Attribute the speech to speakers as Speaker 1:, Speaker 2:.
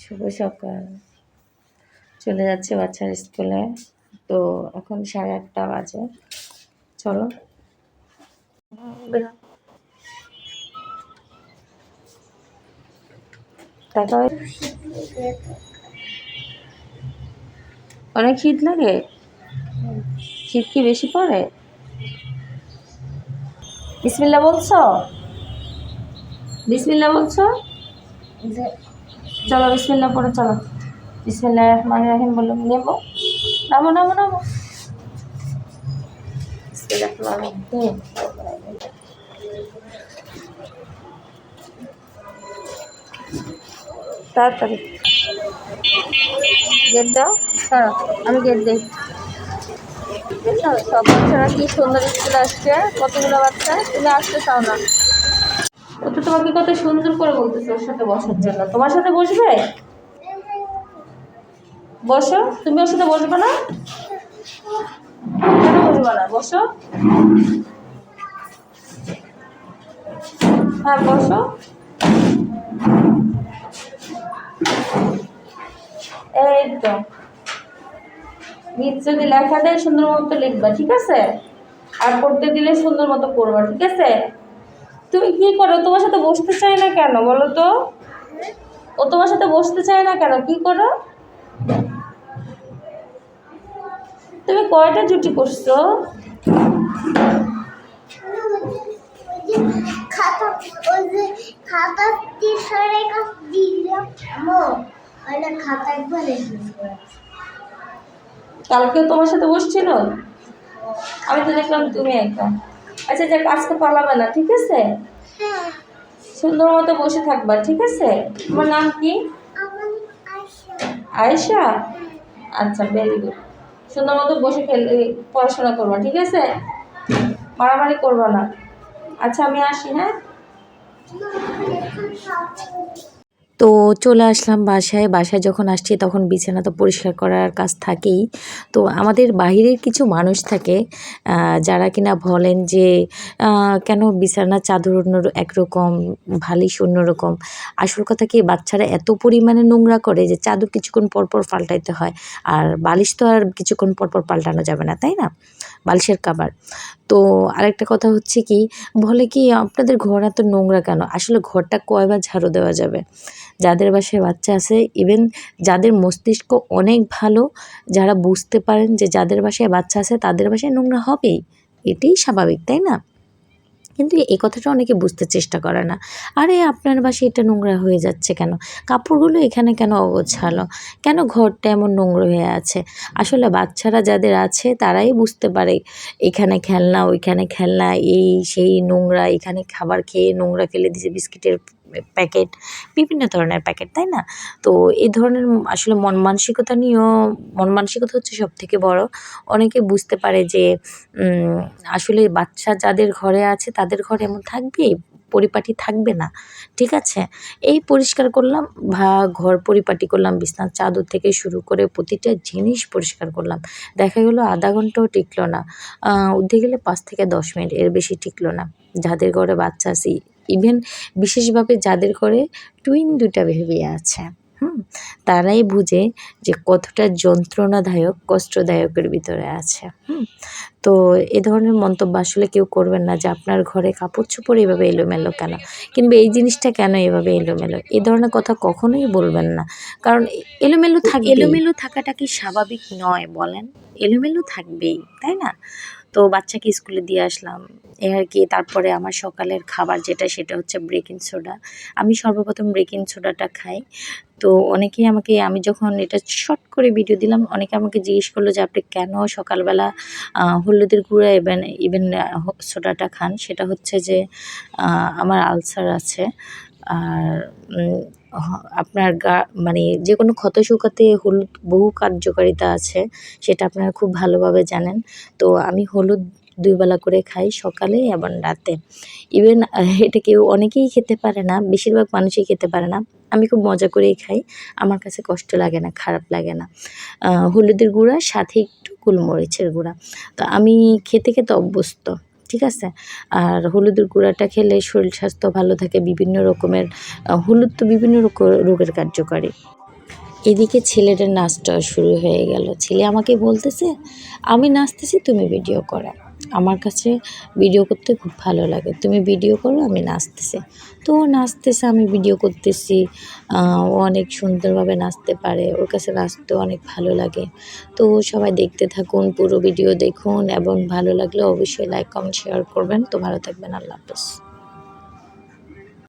Speaker 1: শুভ সকাল। চলে যাচ্ছে বাচ্চার স্কুলে। তো এখন সাড়ে আটটা বাজে। চলো। অনেক শীত লাগে? শীত কি বেশি পড়ে? বিসমিল্লা বলছো? বিসমিল্লা বলছো? চলো বিসমিল্লা পড়ে, চলো। বিসমিল্লা রহমান রাহিম বলে নেব। নামো নামো নামো। তাড়াতাড়ি। গেট দাও। হ্যাঁ আমি গেট দিই। সব বাচ্চারা কি সুন্দর স্কুলে আসছে? কতগুলো বাচ্চা? তুমি আসতে চাও না? ও তো তোমাকে কত সুন্দর করে বলতেছে ওর সাথে বসার জন্য। তোমার সাথে বসবে? বসো। তুমি ওর সাথে বসবে না? কেন বসবে না? বসো। হ্যাঁ বসো। এই তো। নিচ যদি লেখা দেয়, সুন্দর মতো লিখবা, ঠিক আছে? আর পড়তে দিলে সুন্দর মতো পড়বা ঠিক আছে? তুমি কি করো? তোমার সাথে বসতে চায় না কেন বলো তো? ও তোমার সাথে বসতে চায় না কেন? কি করো? তুমি কয়টা জুটি করছ? কালকে তোমার সাথে বসছিল? আমি তো দেখলাম তুমি একা। আচ্ছা যাক আজকে পালাবে না ঠিক আছে?
Speaker 2: হ্যাঁ।
Speaker 1: সুন্দর মতো বসে থাকবা ঠিক আছে? তোমার নাম কি? আয়েশা। আচ্ছা ভেরি গুড সুন্দর মতো বসে খেলে পড়াশোনা করবা ঠিক আছে? মারামারি করবা না। আচ্ছা আমি আসি হ্যাঁ? তো চলে আসলাম বাসায়। বাসায় যখন আসছি তখন বিছানা তো পরিষ্কার করার কাজ থাকেই। তো আমাদের বাহিরের কিছু মানুষ থাকে যারা কিনা বলেন যে কেন বিছানা চাদর অন্য একরকম বালিশ অন্যরকম? আসল কথা কি, বাচ্চারা এত পরিমাণে নোংরা করে যে চাদর কিছুক্ষণ পর পর পাল্টাইতে হয়। আর বালিশ তো আর কিছুক্ষণ পর পর পাল্টানো যাবে না, তাই না? বালিশের কাবার। তো আরেকটা কথা হচ্ছে কি, বলে কি, আপনাদের ঘর এত নোংরা কেন? আসলে ঘরটা কয়বার ঝাড়ু দেওয়া যাবে? যাদের বাসায় বাচ্চা আছে ইভেন যাদের মস্তিষ্ক অনেক ভালো, যারা বুঝতে পারেন যে যাদের বাসায় বাচ্চা আছে, তাদের বাসায় নোংরা হবেই। এটাই স্বাভাবিক, তাই না? কিন্তু এই কথাটা অনেকে বুঝতে চেষ্টা করে না। আরে, আপনার বাসায় এটা নোংরা হয়ে যাচ্ছে কেন? কাপড়গুলো এখানে কেন অগোছালো? কেন ঘরটা এমন নোংরা হয়ে আছে? আসলে বাচ্চারা যাদের আছে, তারাই বুঝতে পারে, এখানে খেলনা, ওইখানে খেলনা, এই সেই নোংরা, এখানে খাবার খেয়ে নোংরা ফেলে দিয়েছে, বিস্কিটের প্যাকেট বিভিন্ন ধরনের প্যাকেট তাই না? তো এই ধরনের আসলে মন মানসিকতা নিয়েও, মন মানসিকতা হচ্ছে সব থেকে বড়। অনেকে বুঝতে পারে যে আসলে বাচ্চা যাদের ঘরে আছে, তাদের ঘরে এমন থাকবে, পরিপাটি থাকবে না, ঠিক আছে? এই পরিষ্কার করলাম ভা ঘর পরিপাটি করলাম, বিছনার চাদর থেকে শুরু করে প্রতিটা জিনিস পরিষ্কার করলাম। দেখা গেলো আধা ঘন্টাও টিকলো না। উঠতে গেলে পাঁচ থেকে দশ মিনিট এর বেশি টিকলো না। যাদের ঘরে বাচ্চা আছে ইভেন বিশেষভাবে যাদের করে টুইন দুটা বেবি আছে, হুম? তারাই বুঝে যে কতটা যন্ত্রণাদায়ক, কষ্টদায়কের ভিতরে আছে, হুম? তো এ ধরনের মন্তব্য আসলে কেউ করবেন না যে আপনার ঘরে কাপড় চোপড় এভাবে এলোমেলো কেন? কিংবা এই জিনিসটা কেন এভাবে এলোমেলো? এ ধরনের কথা কখনোই বলবেন না। কারণ এলোমেলো থাকে এলোমেলো থাকাটা কি স্বাভাবিক নয় বলেন? এলোমেলো থাকবেই, তাই না? তো বাচ্চাকে স্কুলে দিয়ে আসলাম। এ আর কি, তারপরে আমার সকালের খাবার যেটা, সেটা হচ্ছে ব্রেকিং সোডা আমি সর্বপ্রথম ব্রেকিং সোডাটা খাই। তো অনেকেই আমাকে, আমি যখন এটা শর্ট করে ভিডিও দিলাম, অনেকে আমাকে জিজ্ঞেস করল যে, আপনি কেন সকালবেলা হলুদের গুঁড়া ইভেন ইভেন সোডাটা খান? সেটা হচ্ছে যে আমার আলসার আছে। আর আপনার গা মানে যে কোনো ক্ষত শুকাতে হলুদ বহু কার্যকারিতা আছে, সেটা আপনারা খুব ভালোভাবে জানেন। তো আমি হলুদ দুই বেলা করে খাই সকালে এবং রাতে। ইভেন এটা কেউ অনেকেই খেতে পারে না, বেশিরভাগ মানুষই খেতে পারে না। আমি খুব মজা করেই খাই, আমার কাছে কষ্ট লাগে না, খারাপ লাগে না। হলুদের গুঁড়া, সাথে একটু গোলমরিচের গুঁড়া। তো আমি খেতে খেতে অভ্যস্ত। ঠিক আছে? আর হলুদের গুঁড়াটা খেলে শরীর স্বাস্থ্য ভালো থাকে, বিভিন্ন রকমের হলুদ তো বিভিন্ন রোগের কার্যকারী। এদিকে ছেলেটার নাচটা শুরু হয়ে গেল। ছেলে আমাকে বলতেছে, আমি নাচতেছি, তুমি ভিডিও করো। আমার কাছে ভিডিও করতে খুব ভালো লাগে। তুমি ভিডিও করো, আমি নাচতেছি। তো ও নাচতেছে, আমি ভিডিও করতেছি। ও অনেক সুন্দরভাবে নাচতে পারে, ওর কাছে নাচতে অনেক ভালো লাগে। তো সবাই দেখতে থাকুন, পুরো ভিডিও দেখুন এবং ভালো লাগলে অবশ্যই লাইক কমেন্ট শেয়ার করবেন। তো ভালো থাকবেন, আল্লাহ হাফেজ।